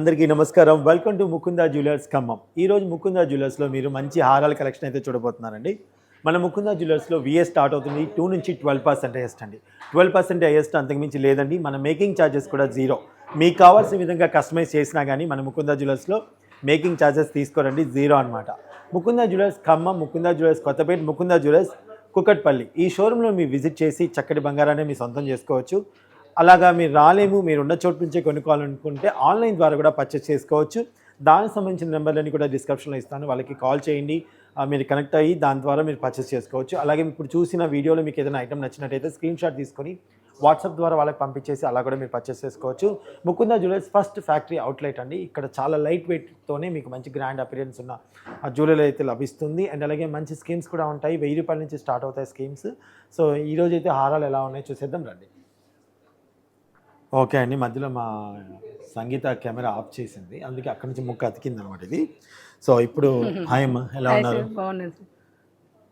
అందరికీ నమస్కారం. Welcome to Mukunda jewellers Khammam. ఈ రోజు ముకుందా జ్యువెలర్స్లో మీరు మంచి హారాల కలెక్షన్ అయితే చూడబోతున్నారండి. మన ముకుందా జ్యువెలర్స్లో విఎస్ స్టార్ట్ అవుతుంది. టూ నుంచి ట్వెల్వ్ పర్సెంట్ హైయెస్ట్ అండి. ట్వెల్వ్ పర్సెంట్ హైయెస్ట్ అంతకుమించి లేదండి. మన మేకింగ్ ఛార్జెస్ కూడా జీరో మీకు కావాల్సిన విధంగా కస్టమైజ్ చేసినా కానీ మన ముకుందా జ్యువెలర్స్లో మేకింగ్ ఛార్జెస్ తీసుకోరండి. జీరో అనమాట Mukunda jewellers Khammam Mukunda jewellers Kothapet Mukunda jewellers Kukatpally ఈ షోరూంలో మీరు విజిట్ చేసి చక్కటి బంగారాన్ని మీ సొంతం చేసుకోవచ్చు. అలాగా మీరు రాలేము మీరు ఉన్న చోటు నుంచే కొనుక్కోవాలనుకుంటే ఆన్లైన్ ద్వారా కూడా పర్చేస్ చేసుకోవచ్చు. దానికి సంబంధించిన నెంబర్లని కూడా డిస్క్రిప్షన్లో ఇస్తాను. వాళ్ళకి కాల్ చేయండి. మీరు కనెక్ట్ అయ్యి దాని ద్వారా మీరు పర్చేస్ చేసుకోవచ్చు. అలాగే ఇప్పుడు చూసిన వీడియోలో మీకు ఏదైనా ఐటమ్ నచ్చినట్టయితే స్క్రీన్ షాట్ తీసుకొని వాట్సాప్ ద్వారా వాళ్ళకి పంపించేసి అలా కూడా మీరు పర్చేస్ చేసుకోవచ్చు. Mukunda jewellers first factory outlet అండి. ఇక్కడ చాలా లైట్ వెయిట్తోనే మీకు మంచి గ్రాండ్ అపిరియన్స్ ఉన్న జ్యువెలరీ అయితే లభిస్తుంది. అండ్ అలాగే మంచి స్కీమ్స్ కూడా ఉంటాయి. వెయ్యి రూపాయల నుంచి స్టార్ట్ అవుతాయి స్కీమ్స్ సో ఈరోజు అయితే హారాలు ఎలా ఉన్నాయో చూసేద్దాం రండి. ఓకే అండి. మధ్యలో మా సంగీత కెమెరా ఆఫ్ చేసింది. అందుకే అక్కడి నుంచి ముక్క అతికింది అనమాట ఇది. సో ఇప్పుడు హాయ్ అమ్మ ఎలా ఉన్నారు?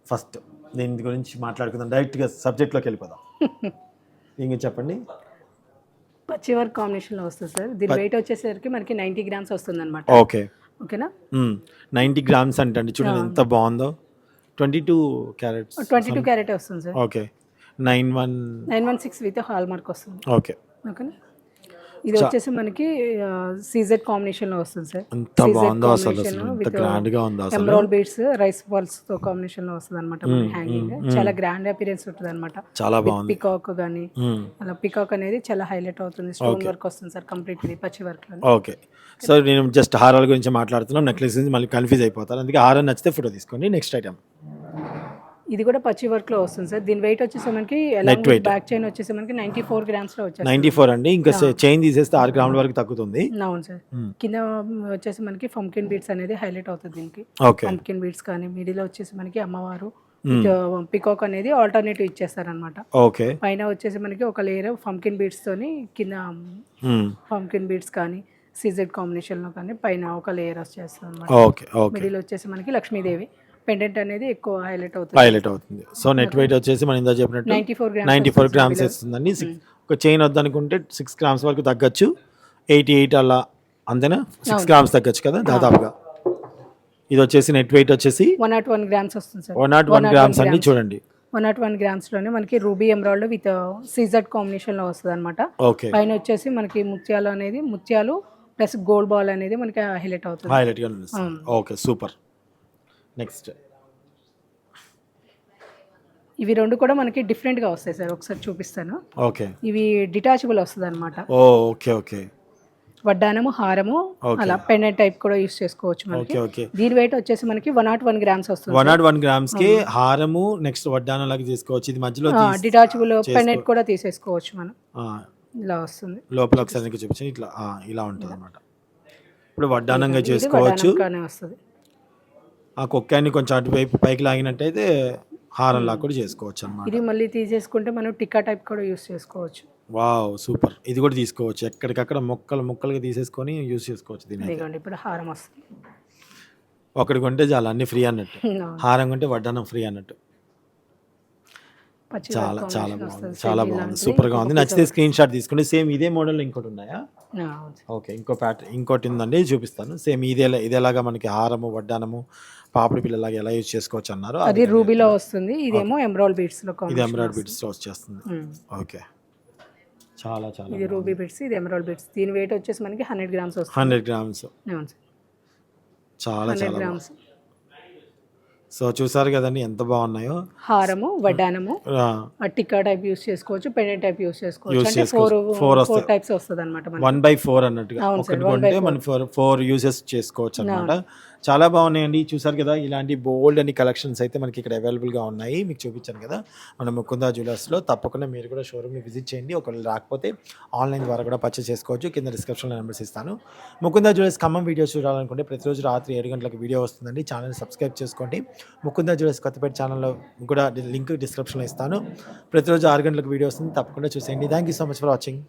ఫస్ట్ దీని గురించి మాట్లాడుకుందాం. డైరెక్ట్గా సబ్జెక్ట్లోకి వెళ్ళిపోదాం. ఇంక చెప్పండి. పచ్చి వర్క్ కాంబినేషన్లో వస్తుంది సార్. దీని వెయిట్ వచ్చేసరికి మనకి నైంటీ గ్రామ్స్ వస్తుంది అనమాట ఓకే. ఓకేనా? నైంటీ గ్రామ్స్ అంటే చూడండి ఎంత బాగుందో. Twenty two carats twenty two carat వస్తుంది sir. Okay. Nine one nine one six with hallmark వస్తుంది. ఓకే. ఓకేనా? ఇది వచ్చేసి మనకి సీజెడ్ కాంబినేషన్లో వస్తుంది సార్. ఎంత బాగుందో అసలు ఎంత గ్రాండ్గా ఉందో అసలు? ఎమరాల్ బీడ్స్ రైస్ బాల్స్తో కాంబినేషన్లో వస్తుంది అనమాట హ్యాంగింగ్ చాలా గ్రాండ్ అపీరెన్స్ ఉంటుంది అనమాట చాలా బాగుంది. పికాక్ గానీ. అలా పికాక్ అనేది చాలా హైలైట్ అవుతుంది. స్టోన్ వర్క్ వస్తుంది సార్ కంప్లీట్ ఇది పచ్చి వర్క్ ఓకే. సో నేను జస్ట్ హారాల గురించి మాట్లాడుతున్నాం నెక్లెస్ గురించి మళ్ళీ కన్ఫ్యూజ్ అయిపోతారు అందుకే హారం నచ్చితే ఫోటో తీసుకోండి. నెక్స్ట్ ఐటమ్ ఇది కూడా పచ్చి వర్క్లో వస్తుంది సార్. దీని వెయిట్ వచ్చేసి మనకి బ్యాక్ చైన్ వచ్చేసి మనకి నైన్టీ ఫోర్ గ్రామ్స్లో వచ్చేసి నైంటీ ఫోర్ అండి. ఇంకా చైన్ తీసేస్తే ఆరు గ్రాముల వరకు తగ్గుతుంది. అవును సార్. కింద వచ్చేసి మనకి పంకిన్ బీట్స్ అనేది హైలైట్ అవుతుంది దీనికి. పంకిన్ బీట్స్ కానీ మిడిల్ వచ్చేసి మనకి అమ్మవారు పికాక్ అనేది ఆల్టర్నేటివ్ ఇచ్చేస్తారనమాట ఓకే పైన వచ్చేసి మనకి ఒక లేయర్ పంకిన్ బీట్స్ తోని కింద మ్మ్. పంకిన్ బీట్స్ కానీ సీజెడ్ కాంబినేషన్లో కానీ పైన ఒక లేయర్ వచ్చేస్తుంది మిడిల్ వచ్చేసి మనకి లక్ష్మీదేవి. పెండెంట్ అనేది ఎక్కువ హైలైట్ అవుతుంది. హైలైట్ అవుతుంది. సో నెట్ వెయిట్ వచ్చేసి మనం ఇందా చెప్పినట్టు ninety four grams ninety four grams వేస్తుందండి six ఒక చైన్ వద్దనుకుంటే సిక్స్ గ్రామ్స్ వరకు తగ్గచ్చు. ఎయిటీ ఎయిట్ అలా అంతేనా? సిక్స్ గ్రామ్స్ తగ్గచ్చు కదా దాదాపుగా. ఇది వచ్చేసి నెట్ వెయిట్ వచ్చేసి వన్ నాట్ వన్ గ్రామ్స్ వస్తుంది sir. One nought one grams అండి చూడండి. వన్ నాట్ వన్ గ్రామ్స్లోనే మనకి రూబీ ఎమరాల్డ్ విత్ సీజెడ్ కాంబినేషన్లో వస్తుంది అనమాట ఓకే. పైన వచ్చేసి మనకి ముత్యాలు అనేది ముత్యాలు ప్లస్ గోల్డ్ బాల్ అనేది మనకి హైలైట్ అవుతుంది. అనిపిస్తుంది ఓకే సూపర్. నెక్స్ట్ ఇవి రెండు కూడా మనకి డిఫరెంట్గా వస్తాయి సార్. ఒకసారి చూపిస్తాను. ఓకే ఇవి డిటాచబుల్ వస్తుంది అనమాట ఓ ఓకే ఓకే వడ్డానము హారము. అలా పెండెంట్ టైప్ కూడా యూస్ చేసుకోవచ్చు మనకి. దీని వెయిట్ వచ్చేసి మనకి వన్ నాట్ వన్ గ్రామ్స్ వస్తుంది వన్ నాట్ వన్ గ్రామ్స్కి హారము నెక్స్ట్ వడ్డానం లాగా తీసుకోవచ్చు ఇది మధ్యలో డిటాచబుల్ పెండెంట్ కూడా తీసేసుకోవచ్చు మనం. ఇలా వస్తుంది. లోపల ఒకసారి మీకు చూపించాను ఇట్లా ఇలా ఉంటుంది అనమాట ఇప్పుడు వడ్డానంగా చేసుకోవచ్చు. వస్తుంది. ఆ కుక్కాన్ని కొంచెం అటువైపు పైకి లాగినట్టయితే హారం లాగా కూడా చేసుకోవచ్చు అనమాట ఇది మళ్ళీ తీసేసుకుంటే మనం టిక్కా టైప్ కూడా యూస్ చేసుకోవచ్చు. Wow super. ఇది కూడా తీసుకోవచ్చు. ఎక్కడికక్కడ ముక్కలు ముక్కలుగా తీసేసుకొని యూస్ చేసుకోవచ్చు దీన్ని ఇదిగోండి ఇప్పుడు హారం వస్తుంది. ఒకటి కొంటే చాలా అన్ని ఫ్రీ అన్నట్టు. హారం కొంటే వడ్డానం ఫ్రీ అన్నట్టు. పచ్చి చాలా చాలా బాగుంది. చాలా బాగుంది. సూపర్గా ఉంది. నచ్చితే స్క్రీన్ షాట్ తీసుకోండి సేమ్ ఇదే మోడల్ ఇంకోటి ఉన్నాయా. ఓకే. ఇంకో ప్యాటర్న్ ఇంకోటి ఉందండి చూపిస్తాను. సేమ్ ఇదే ఇదేలాగా మనకి హారము వడ్డానము పాపిడి పిల్లలాగా ఎలా యూజ్ చేసుకోవచ్చు అన్నారు అది రూబీలో వస్తుంది. ఇదేమో ఎమరాల్ బీడ్స్లో ఇది ఎమరాల్డ్ వస్తుంది. బిట్స్ వచ్చేస్తుంది. ఓకే. చాలా చాలా ఇది రూబీ బిట్స్ ఇది ఎమరాల్ బిట్స్ దీని వెయిట్ వచ్చేసి మనకి హండ్రెడ్ గ్రామ్స్ వస్తుంది. Hundred grams. చాలా చాలా గ్రామ్స్. సో చూసారు కదండి ఎంత బాగున్నాయో. హారము వడ్డానము. ఆ, టిక్కా టైప్ యూస్ చేసుకోవచ్చు పెండెంట్ టైప్ యూస్ చేసుకోవచ్చు. ఫోర్ ఫోర్ వస్తాయి. టైప్స్ వస్తుంది అనమాట వన్ బై ఫోర్ అన్నట్టుగా. ఒకటి కొంటే మనం ఫోర్. ఫోర్ యూసెస్ చేసుకోవచ్చు అనమాట చాలా బాగున్నాయండి. చూసారు కదా ఇలాంటి బోల్డ్ అని కలెక్షన్స్ అయితే మనకి ఇక్కడ అవైలబుల్గా ఉన్నాయి. మీకు చూపించాను కదా మన ముకుందా జ్యువెలర్స్లో తప్పకుండా మీరు కూడా షోరూమ్ని విజిట్ చేయండి. ఒకవేళ రాకపోతే ఆన్లైన్ ద్వారా కూడా పర్చేస్ చేసుకోవచ్చు. కింద డిస్క్రిప్షన్లో నెంబర్స్ ఇస్తాను. ముకుందా జ్యువెలర్స్ ఖమ్మం వీడియోస్ చూడాలనుకుంటే ప్రతిరోజు రాత్రి ఏడు గంటలకు వీడియో వస్తుందండి. ఛానల్ సబ్స్క్రైబ్ చేసుకోండి. ముకుందా జ్యువెలర్స్ కొత్తపేట ఛానల్లో కూడా లింక్ డిస్క్రిప్షన్లో ఇస్తాను. ప్రతిరోజు ఆరు గంటలకు వీడియో వస్తుంది. తప్పకుండా చూసేయండి. Thank you so much for watching